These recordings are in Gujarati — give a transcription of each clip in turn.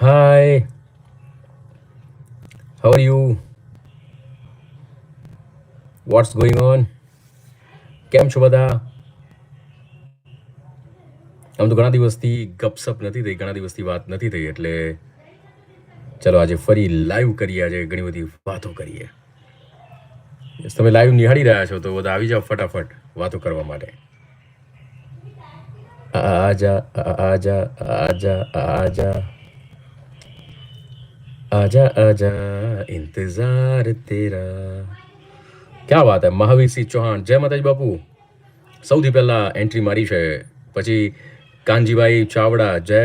Hi. How are you? What's going on? કેમ છો બધા આમ તો ઘણા દિવસથી ગપસપ નથી થઈ ઘણા દિવસથી વાત નથી થઈ એટલે ચલો આજે ફરી લાઈવ કરીએ આજે ઘણી બધી વાતો કરીએ તમે લાઈવ નિહાળી રહ્યા છો તો બધા આવી જાઓ ફટાફટ વાતો કરવા માટે આજા આજા આજા આજા आजा आजा इंतजार तेरा ક્યાં વાત હે મહાવીરસિંહ ચૌહાણ જય માતાજી બાપુ સૌથી પહેલા એન્ટ્રી મારી છે પછી કાનજીભાઈ ચાવડા જય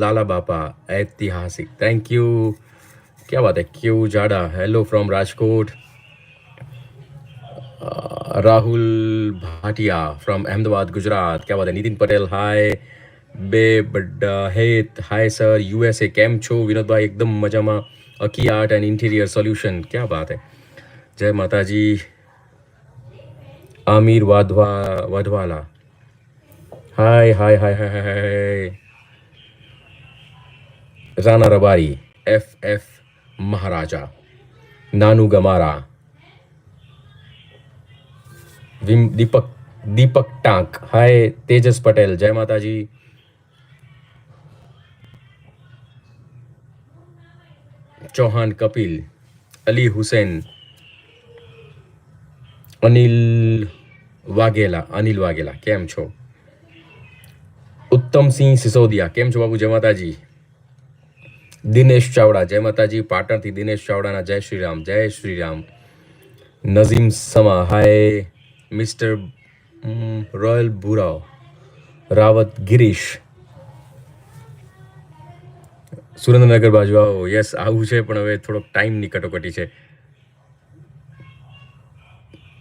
લાલા બાપા ઐતિહાસિક થેન્ક યુ ક્યાં વાત હે કેવું જાડા hello from Rajkot Rahul Bhatia from Ahmedabad Gujarat ક્યાં વાત હે નીતિન પટેલ હાય બે બડા હેત હાય સર યુએસએ કેમ છો વિનોદભાઈ એકદમ મજામાં Aki art and interior solution ક્યાં બાત હે જય માતાજી Aamir Wadhwa Wadhwala hi hi hi hi hi hi Rana Rabari F F Maharaja Nanu Gamara Vim Deepak Deepak Tank hi Tejas Patel જય માતાજી ચૌહાણ કપિલ અલી હુસેન અનિલ વાઘેલા અનિલ વાઘેલા કેમ છો ઉત્તમસિંહ સિસોદિયા કેમ છો બાબુ જય માતાજી દિનેશ ચાવડા જય માતાજી પાટણથી દિનેશ ચાવડાના જય શ્રી રામ જય Shri Ram Nazim Sama hi mister royal Bhurav Rawat Girish Surendranagar બાજુ આવો. યસ આવું છે, પણ હવે થોડોક ટાઈમની કટોકટી છે.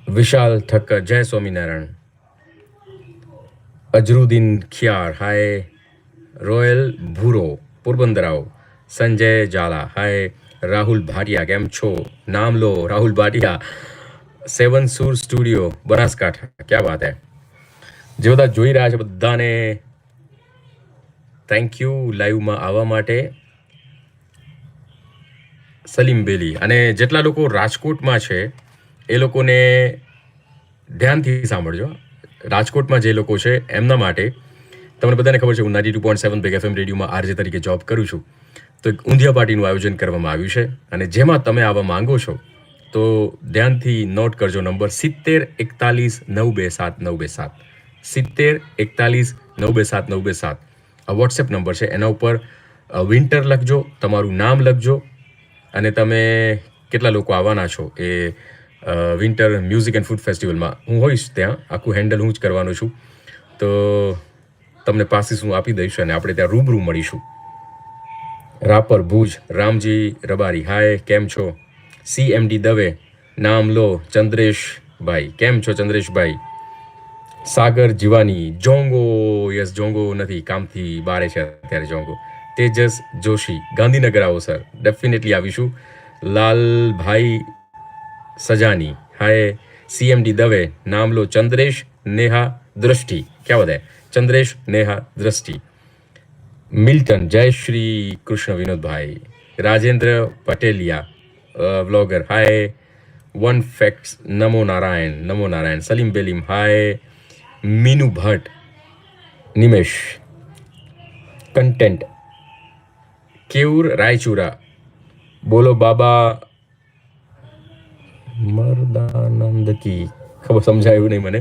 વિશાલ ઠક્કર જય સ્વામિનારાયણ. અજરુદ્દીન ખિયાર, હાય. રોયલ ભૂરો પોરબંદર આવો સંજય ઝાલા, હાય. રાહુલ ભાટિયા, કેમ છો? નામ લો, રાહુલ ભાટિયા. સેવન સુર સ્ટુડિયો, બનાસકાંઠા. ક્યાં વાત હે? જે બધા જોઈ રહ્યા છે બધાને થેન્ક યુ લાઈવમાં આવવા માટે. સલીમ બેલી અને જેટલા લોકો રાજકોટમાં છે, એ લોકોને ધ્યાનથી સાંભળજો. રાજકોટમાં જે લોકો છે, એમના માટે તમને બધાને ખબર છે, હું ninety two point seven big FM રેડિયોમાં RJ તરીકે જોબ કરું છું. તો એક ઊંધિયા પાર્ટીનું આયોજન કરવામાં આવ્યું છે અને જેમાં તમે આવવા માંગો છો, તો ધ્યાનથી નોટ કરજો નંબર સિત્તેર એકતાલીસ નવ બે સાત નવ બે સાત. સિત્તેર એકતાલીસ નવ બે સાત નવ બે સાત. આ વોટ્સએપ નંબર છે, એના ઉપર વિન્ટર લખજો, તમારું નામ લખજો અને તમે કેટલા લોકો આવવાના છો એ વિન્ટર મ્યુઝિક એન્ડ ફૂડ ફેસ્ટિવલમાં હું હોઈશ ત્યાં, આખું હેન્ડલ હું જ કરવાનો છું. તો તમને પાસીસ હું આપી દઈશ અને આપણે ત્યાં રૂબરૂ મળીશું. રાપર, ભુજ, રામજી, રબારી, હાય, કેમ છો? સી એમ ડી દવે, નામ લો, ચંદ્રેશભાઈ. કેમ છો ચંદ્રેશભાઈ? સાગર જીવાની, જોંગો, યસ, જોંગો નથી, કામથી બારે છે અત્યારે જોંગો. તેજસ જોશી ગાંધીનગર આવો સર ડેફિનેટલી આવીશું લાલભાઈ સજાની હાય સીએમડી દવે નામ લો ચંદ્રેશ નેહા દ્રષ્ટિ ક્યાં બધા ચંદ્રેશ નેહા દ્રષ્ટિ મિલ્ટન જય Shri Krishna Vinodbhai Rajendra Pateliya vlogger hi one facts નમો નારાયણ નમો નારાયણ સલીમ બેલીમ હાય મીનુ ભટ્ટ નિમેશ કન્ટેન્ટ કેવુર રાયચુરા. બોલો બાબા મરદાનંદ કી ખબર સમજાયું નહીં મને.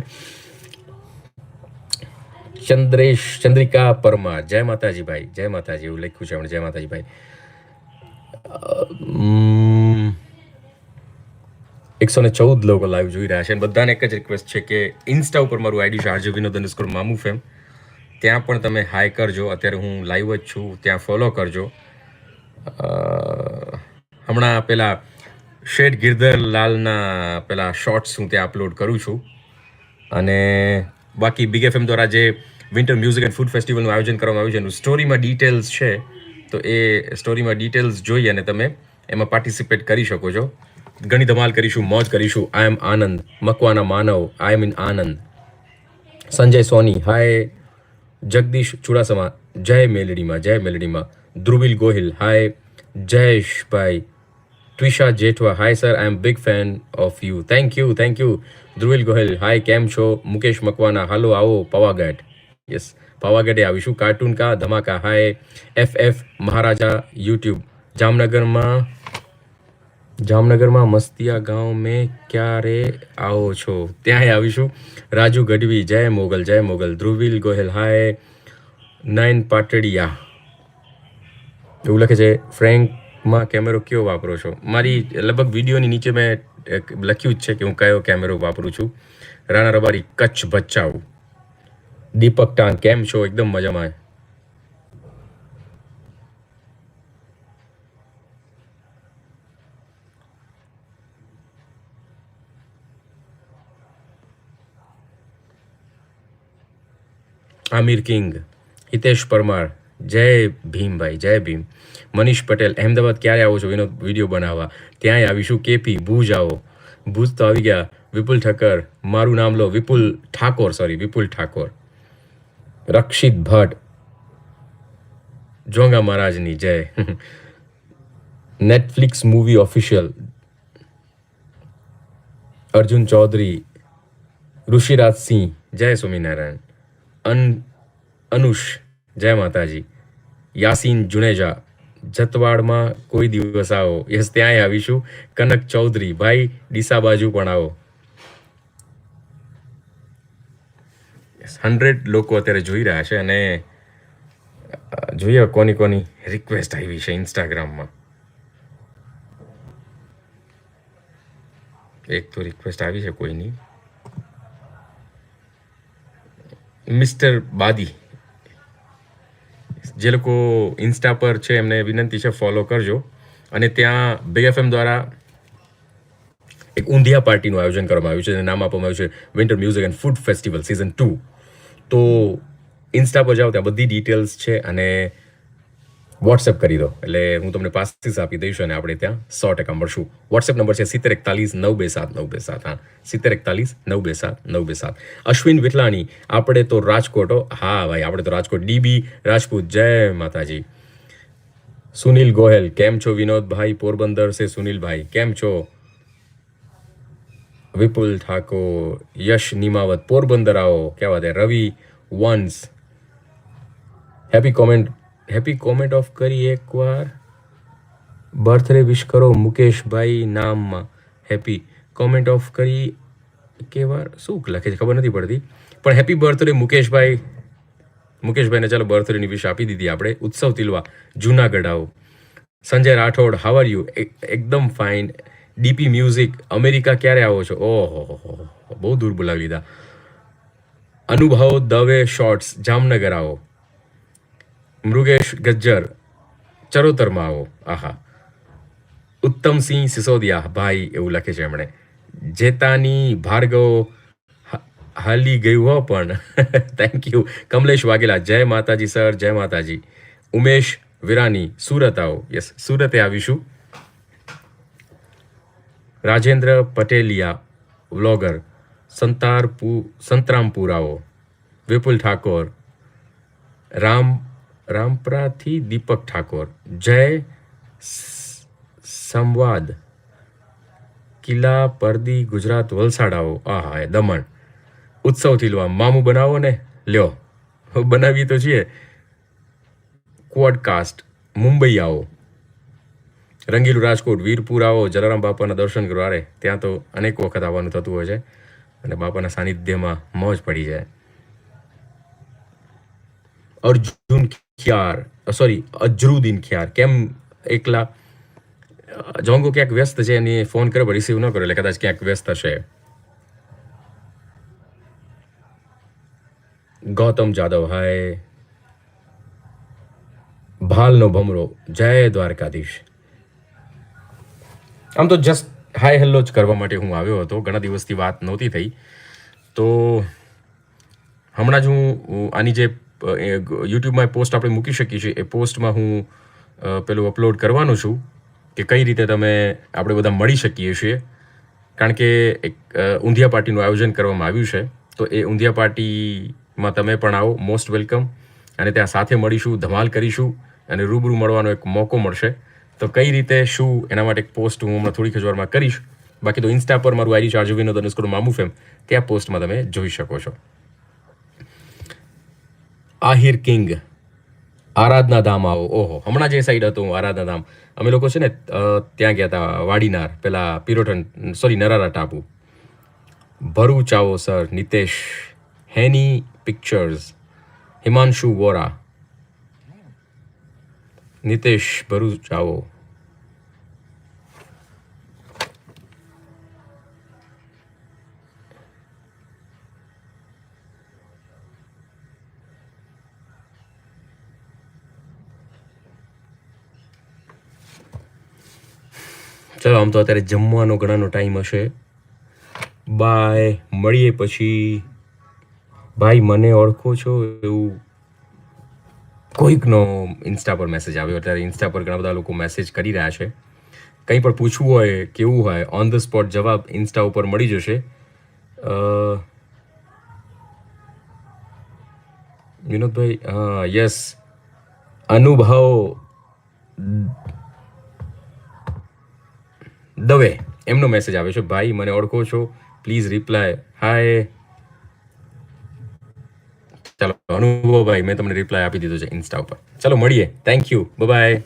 ચંદ્રેશ, ચંદ્રિકા પરમા. જય માતાજી ભાઈ, જય માતાજી, એવું લખ્યું છે જય માતાજી ભાઈ. એકસો ને ચૌદ લોકો લાઈવ જોઈ રહ્યા છે અને બધાને એક જ રિક્વેસ્ટ છે કે ઇન્સ્ટા ઉપર મારું આઈડી છે, RJ Vinod underscore Mamu fame ત્યાં પણ તમે હાય કરજો. અત્યારે હું લાઈવ જ છું. ત્યાં ફોલો કરજો. હમણાં પેલા શેઠ ગિરધર લાલના પેલા શોર્ટ્સ હું ત્યાં અપલોડ કરું છું. અને બાકી બિગ એફએમ દ્વારા જે વિન્ટર મ્યુઝિક એન્ડ ફૂડ ફેસ્ટિવલનું આયોજન કરવામાં આવ્યું છે, એનું સ્ટોરીમાં ડિટેલ્સ છે, તો એ સ્ટોરીમાં ડિટેલ્સ જોઈ અને તમે એમાં પાર્ટિસિપેટ કરી શકો છો. ઘણી ધમાલ કરીશું, મોજ કરીશું. I am Anand Makwana Manav I am in Anand Sanjay Soni hi Jagdish Chudasama, જય મેલડીમાં જય મેલડીમાં. Dhruvil Gohil. Hi Jayeshbhai Twisha Jethwa. Hi sir I am big fan of you thank you thank you Dhruvil Gohil. Hi કેમ છો? મુકેશ મકવાના. હાલો આવો, પાવાગઢ. યસ પાવાગઢે આવીશું. કાર્ટૂન કા ધમાકા. Hi F F Maharaja YouTube જામનગરમાં જામનગરમાં મસ્તિયા ગાંવ મેં ક્યારે આવો છો? ત્યાંય આવીશું. રાજુ ગઢવી. જય મોગલ જય Mogal. Dhruvil Gohil. Hi nine Patadiya. એવું લખે છે, ફ્રેન્કમાં કેમેરો કયો વાપરો છો? મારી લગભગ વિડીયોની નીચે મેં લખ્યું જ છે કે હું કયો કેમેરો વાપરું છું. રાણા રબારી, કચ્છ ભચાઉ. દીપક ટાંગ, કેમ છો? એકદમ મજામાં. આમિર કિંગ, હિતેશ પરમાર જય ભીમભાઈ જય ભીમ. મનીષ પટેલ, અહેમદાબાદ ક્યારે આવો છો? એનો વીડિયો બનાવવા. ત્યાંય આવીશું. કેપી, ભુજ આવો. ભુજ તો આવી ગયા. વિપુલ ઠક્કર, મારું નામ લો, વિપુલ ઠાકોર સોરી વિપુલ ઠાકોર. રક્ષિત ભટ્ટ. જોંગા મહારાજની જય. Netflix movie official Arjun Chaudhary, Rishiraj Singh. જય સ્વામિનારાયણ. અન, અનુષ. જય માતાજી. યાસીન જુનેજા, જતવાડમાં કોઈ દિવસ આવો. યસ, ત્યાંય આવીશું. કનક ચૌધરી, ભાઈ, ડીસા બાજુ પણ આવો. હંડ્રેડ લોકો અત્યારે જોઈ રહ્યા છે અને જોઈએ કોની કોની રિક્વેસ્ટ આવી છે ઇન્સ્ટાગ્રામમાં. એક તો રિક્વેસ્ટ આવી છે કોઈની. મિસ્ટર બાદી. જે લોકો ઇન્સ્ટા પર છે, એમને વિનંતી છે ફોલો કરજો. અને ત્યાં બિગ એફએમ દ્વારા એક ઊંધિયા પાર્ટીનું આયોજન કરવામાં આવ્યું છે અને નામ આપવામાં આવ્યું છે winter music and food festival season two તો ઇન્સ્ટા પર જાઓ, ત્યાં બધી ડિટેલ્સ છે અને વોટ્સએપ કરી દો. એટલે હું તમને પાસીસ આપી દઈશ અને આપણે ત્યાં સો ટકા મળશું. વોટ્સએપ નંબર છે સિત્તેર એકતાલીસ નવ બે સાત નવ બે સાત, હા. સિત્તેર એકતાલીસ નવ બે સાત નવ બે સાત. અશ્વિન વિટલાણી આપણે તો રાજકોટ, હા ભાઈ, આપણે તો રાજકોટ. ડીબી રાજપૂત, જય માતાજી. સુનિલ ગોહેલ, કેમ છો વિનોદભાઈ પોરબંદર છે સુનિલભાઈ કેમ છો? વિપુલ ઠાકોર, યશ નિમાવત, પોરબંદર આવો કહેવાત Ravi once happy comment happy comment off કરી એકવાર. બર્થડે વિશ કરો મુકેશભાઈ નામમાં. હેપી કોમેન્ટ ઓફ કરી કેવાર શું લખે છે ખબર નથી પડતી. પણ હેપી બર્થડે મુકેશભાઈ. મુકેશભાઈને ચાલો બર્થડેની વિશ આપી દીધી આપણે. ઉત્સવ તિલવા, જૂનાગઢ આવો. Sanjay Rathod how are you એકદમ ફાઇન ડીપી મ્યુઝિક અમેરિકા ક્યારે આવો છો? ઓહો બહુ દૂર બોલાવી લીધા. અનુભવ દવે શોર્ટ્સ જામનગર આવો. મૃગેશ ગજ્જર, ચરોતરમાં આવો. આહા. ઉત્તમસિંહ સિસોદિયા, ભાઈ, એવું લખે છે એમણે. જેતાની ભાર્ગવ હાલી ગયું હો પણ. થેન્ક યુ કમલેશ વાઘેલા, જય માતાજી સર, જય માતાજી. ઉમેશ વિરાની, સુરત આવો. યસ સુરતે આવીશું. રાજેન્દ્ર પટેલિયા, વ્લોગર, સંતારપુ, સંતરામપુર આવો. વિપુલ ઠાકોર, રામ રામપરાથી દીપક ઠાકોર. જય સંવાદ. કિલ્લા પરદી ગુજરાત વલસાડ આવો આહા એ દમણ ઉત્સવથી લો મામું બનાવો ને. લ્યો. બનાવી તો છીએ. ક્વોડકાસ્ટ મુંબઈ આવો. રંગીલું રાજકોટ, વીરપુર આવો. જલારામ બાપાના દર્શન કરો. અરે, ત્યાં તો અનેક વખત આવવાનું થતું હોય છે. અને બાપાના સાનિધ્યમાં મોજ પડી જાય. અર્જુન ખ્યાર સોરી અજરુદ્દીન ખ્યાર. કેમ એકલા? જોંગો ક્યાંક વ્યસ્ત છે અને ફોન કર્યો, પણ રિસીવ ન કર્યો, એટલે કદાચ ક્યાંક વ્યસ્ત હશે. ગૌતમ જાદવ, હાય. ભાલનો ભમરો, જય દ્વારકાધીશ. આમ તો જસ્ટ હાય હેલ્લો જ કરવા માટે હું આવ્યો હતો. ઘણા દિવસથી વાત નહોતી થઈ. તો હમણાં જ હું આની જે યુટ્યુબમાં પોસ્ટ આપણે મૂકી શકીએ છીએ. એ પોસ્ટમાં હું પેલું અપલોડ કરવાનું છું કે કઈ રીતે તમે આપણે બધા મળી શકીએ છીએ. કારણ કે એક ઊંધિયા પાર્ટીનું આયોજન કરવામાં આવ્યું છે. તો એ ઊંધિયા પાર્ટીમાં તમે પણ આવો મોસ્ટ વેલકમ અને ત્યાં સાથે મળીશું, ધમાલ કરીશું અને રૂબરૂ મળવાનો એક મોકો મળશે. તો કઈ રીતે, શું, એના માટે એક પોસ્ટ હું હમણાં થોડીક જ વારમાં કરીશ. બાકી તો ઇન્સ્ટા પર મારું ID RJ Vinod underscore Mamu fame ત્યાં પોસ્ટમાં તમે જોઈ શકો છો. આહિર કિંગ, આરાધના ધામ આવો. ઓહો, હમણાં જે સાઈડ હતું, આરાધના ધામ. અમે લોકો છે ને ત્યાં ગયા હતા વાડીનાર, પેલા પિરોટન સોરી નરારા ટાપુ. ભરૂચ આવો સર નિતેશ, હેની પિક્ચર્સ હિમાંશુ વોરા, નિતેશ ભરૂચ આવો. ચલો આમ તો અત્યારે જમવાનો ઘણાનો ટાઈમ હશે. બાય, મળીએ પછી. ભાઈ, મને ઓળખો છો એવું કોઈકનો ઇન્સ્ટા પર મેસેજ આવ્યો. અત્યારે ઇન્સ્ટા પર ઘણા બધા લોકો મેસેજ કરી રહ્યા છે. કંઈ પણ પૂછવું હોય, કેવું હોય ઓન ધ સ્પોટ જવાબ ઇન્સ્ટા ઉપર મળી જશે. વિનોદભાઈ, હા યસ અનુભવ દવે એમનો મેસેજ આવે છે, ભાઈ, મને ઓળખો છો. પ્લીઝ રિપ્લાય હાય ચાલો, અનુભવ ભાઈ, મેં તમને રિપ્લાય આપી દીધો છે ઇન્સ્ટા ઉપર. ચાલો, મળીએ. Thank you bye